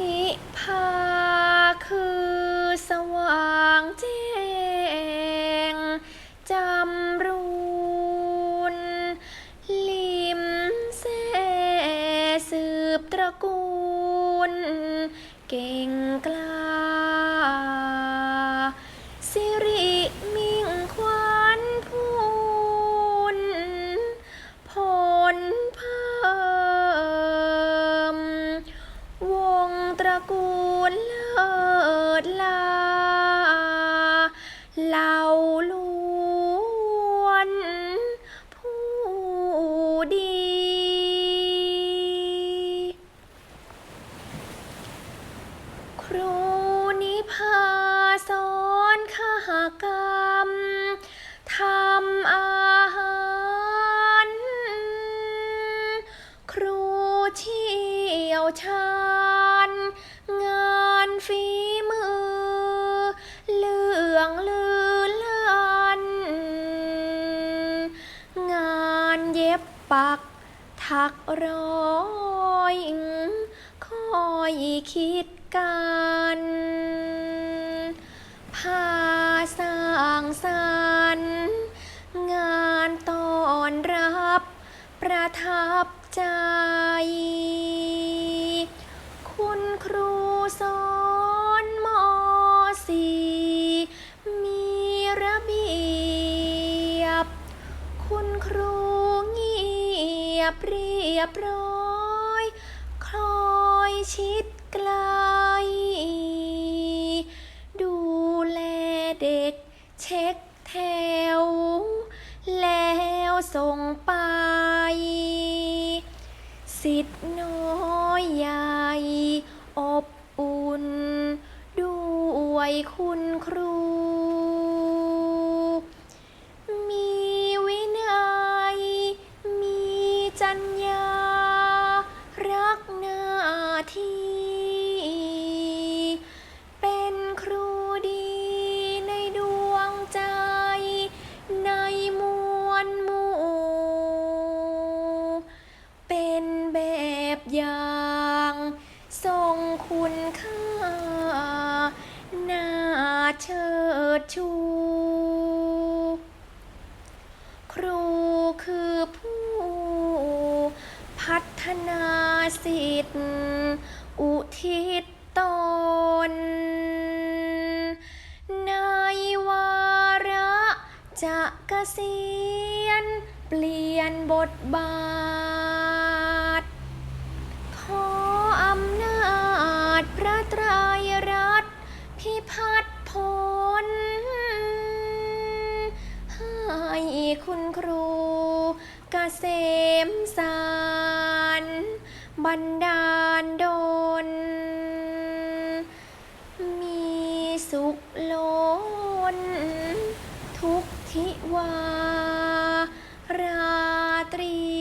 นิพพาคือสว่างแจ้งจำรูนลิมเสสืบตระกูล เก่งกล้าสิริ ศลาเหล่าล้วนผู้ดี ครูนิพาสอนขากรรมทำอาหาร ครูเชี่ยวชาญ ปัก ทักร้อยคอยคิดกันผ้าสร้างสรรค์งานตอนรับประทับใจ ยบเรียบร้อยคอยชิดไกล ดูแลเด็กเช็คแถว แล้วส่งไป สิทธิ์น้อยใหญ่ อบอุ่น ด้วยคุณครู รูคือผู้ พัฒนาสิทธิ์อุทิศตน ในวาระจะเกษียณเปลี่ยนบทบาท ยคุณครูกเกษมสารบันดาลดน มีสุขล้น ทุกทิวาราตรี